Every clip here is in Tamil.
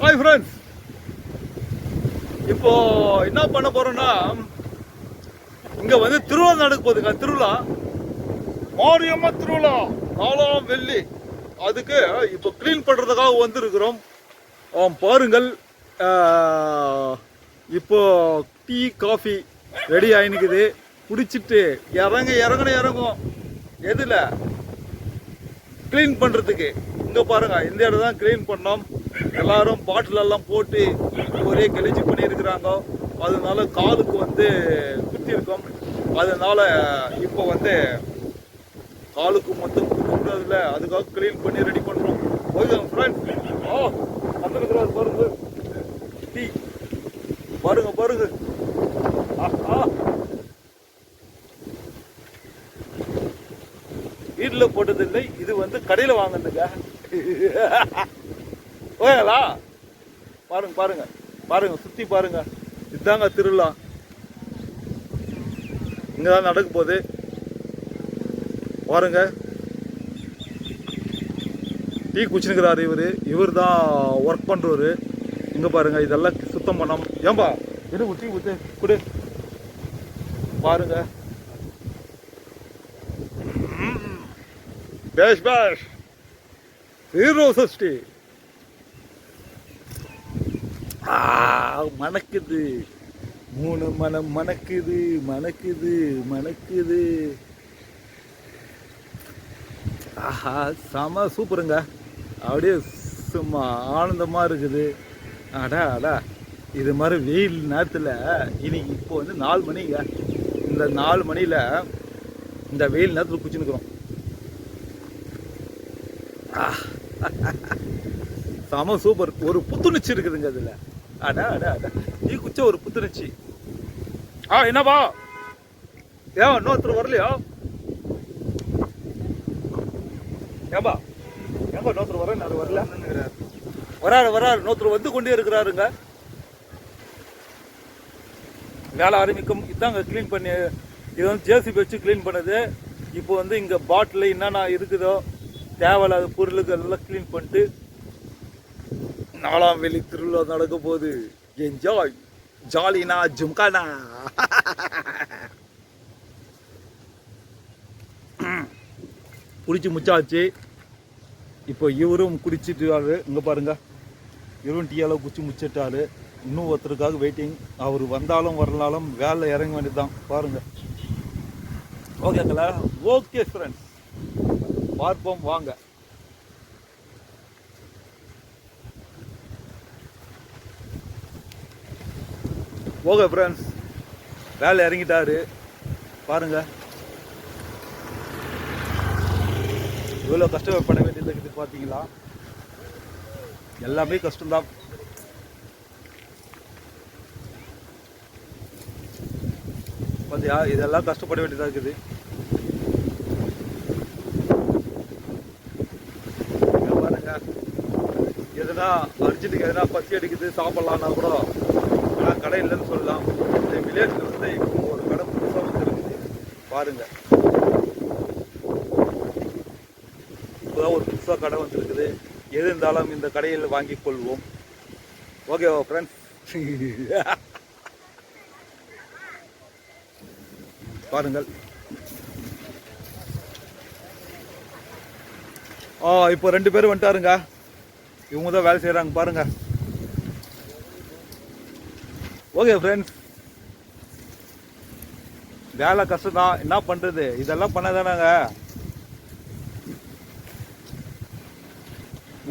ஹாய் ஃப்ரெண்ட்ஸ் இப்போ என்ன பண்ண போறோம்னா இங்க வந்து திருவிழா நடக்க போகுதுங்க திருவிழா. மாரியம்மா திருவிழா நாலாம் வெள்ளி. அதுக்கு இப்போ க்ளீன் பண்றதுக்காக வந்திருக்கிறோம். பாருங்கள். இப்போ டீ காஃபி ரெடி ஆயினுக்குது குடிச்சிட்டு இறங்க இறங்கணும் இறங்கும். எதில்? க்ளீன் பண்ணுறதுக்கு இங்கே பாருங்க இந்த இடம் தான் க்ளீன் பண்ணோம். எல்லாரும் பாட்டிலெல்லாம் போட்டு ஒரே கழிச்சு பண்ணியிருக்கிறாங்க. அதனால காலுக்கு வந்து குத்தி இருக்கோம் அதனால இப்போ வந்து காலுக்கு மொத்தம் குத்துறதுல அதுக்காக கிளீன் பண்ணி ரெடி பண்ணுறோம் ஓகே ஃப்ரெண்ட் ஓ வந்துருக்கிறார் பாருங்க. டீ. பாருங்க பாருங்க. வீட்டில் போட்டதில்லை இது வந்து கடையில் வாங்கினதுங்க. ஓகேங்களா பாருங்க பாருங்க பாருங்க சுத்தி பாருங்க. இதுதாங்க திருவிழா. இங்க தான் நடக்க போகுது. பாருங்க. டீ குச்சினுக்கிறாரு இவரு. இவர் தான் ஒர்க் பண்றவரு. இங்கே பாருங்க இதெல்லாம் சுத்தம் பண்ணோம் ஏம்பா இது டீ ஊத்து குடு. பாருங்க. பேஷ் பேஷ். ஹீரோ சஷ்டி. ஆ, மணக்குது. மூணு மனம் மணக்குது மணக்குது மணக்குது. ஆஹா செம சூப்பருங்க. அப்படியே சும்மா ஆனந்தமாக இருக்குது. அடா அடா. இது மாதிரி வெயில் நேரத்தில் இன்னைக்கு இப்போ வந்து நாலு மணிங்க. இந்த நாலு மணியில் இந்த வெயில் நேரத்தில் குச்சினுக்கிறோம் செம சூப்பர். ஒரு புத்துணர்ச்சி இருக்குதுங்க அதில். அடா அடா அடா. நீ குச்ச ஒரு புத்துணர்ச்சி. ஆ என்னப்பா? ஏன் இன்னொருத்தர் வரலையா? ஏன்பா? ஏன்பா இன்னொருத்தர் வர நான் வரல? வராரு வராரு. இன்னொருத்தர் வந்து கொண்டே இருக்கிறாருங்க. வேலை ஆரம்பிக்கும். இதாங்க க்ளீன் பண்ணி இது வந்து ஜேசிபி வச்சு க்ளீன் பண்ணது. இப்போ வந்து இங்கே பாட்டில் என்னென்ன இருக்குதோ தேவையில்லாத பொருளுக்கு எல்லாம் க்ளீன் பண்ணிட்டு நாலாம் வெளி திருவிழா நடக்க போகுது. என்ஜாய் ஜாலினா ஜும்கானா குடிச்சு முச்சாச்சு. இப்போ இவரும் குடிச்சிட்டாரு. இங்கே பாருங்க. இவரும் டீயால குடிச்சு முச்சிட்டாரு. இன்னும் ஒருத்தருக்காக வெயிட்டிங் அவர் வந்தாலும் வரலாலும் வேலை இறங்க வேண்டியதுதான். பாருங்க. ஓகேங்களா ஓகே ஃப்ரெண்ட்ஸ் பார்ப்போம் வாங்க. போக ஃப்ரெண்ட்ஸ் வேலை இறங்கிட்டாரு. பாருங்க. இவ்வளோ கஷ்டப்பட வேண்டியது இருக்குது பார்த்தீங்களா? எல்லாமே கஷ்டம்தான். பார்த்தியா இதெல்லாம் கஷ்டப்பட வேண்டியதாக இருக்குது. பாருங்க. எதுனா அர்ஜென்ட்டுக்கு எதுனா பசி அடிக்குது சாப்பிட்லான்னா கூட கடை இல்லைன்னு சொல்லலாம். இந்த வில்லேஜில் வந்து இப்போ ஒரு கடை புதுசாக வந்துருக்குது பாருங்க. இப்போதான் ஒரு புதுசாக கடை வந்திருக்குது. எது இருந்தாலும் இந்த கடையில் வாங்கி கொள்வோம். ஓகேவா ஃப்ரெண்ட்ஸ் பாருங்கள். ஆ இப்போ ரெண்டு பேரும் வந்துட்டாருங்க. இவங்க தான் வேலை செய்கிறாங்க பாருங்கள் ஓகே ஃப்ரெண்ட்ஸ் வேலை கஷ்டம் தான் என்ன பண்ணுறது இதெல்லாம் பண்ணதானாங்க?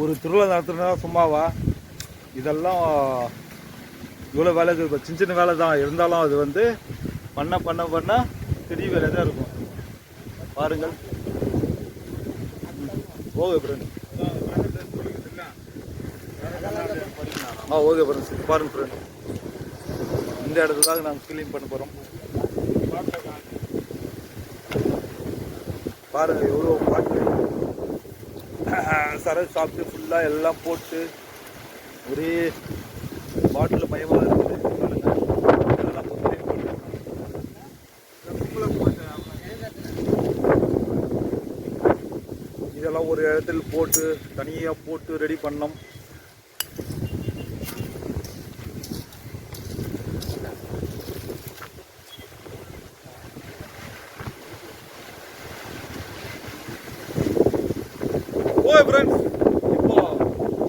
ஒரு திருவிழா நடத்துனா சும்மாவா? இதெல்லாம் இவ்வளோ வேலை இருக்கு. சின்ன சின்ன வேலை தான் இருந்தாலும் அது வந்து பண்ண பண்ண பண்ண பெரிய வேலை தான் இருக்கும். பாருங்கள். ஓகே ஃப்ரெண்ட் ஆ ஓகே ஃப்ரெண்ட்ஸ் பாருங்க ஃப்ரெண்ட் இந்த இடத்துல தான் நாங்கள் க்ளீன் பண்ண போகிறோம் பாருங்க எவ்வளோ பாட்டு. சரக்கு சாப்பிட்டு ஃபுல்லாக எல்லாம் போட்டு ஒரே பாட்டில் பயமாக இருக்குது இதெல்லாம் ஒரு இடத்துல போட்டு தனியாக போட்டு ரெடி பண்ணோம். ஃப்ரெண்ட்ஸ் இப்போ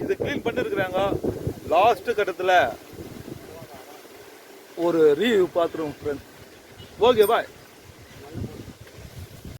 இது க்ளீன் பண்ணிருக்கிறாங்க. லாஸ்ட் கட்டத்தில் ஒரு ரீவியூ பார்த்துருவோம் ஃப்ரெண்ட்ஸ் ஓகே பாய்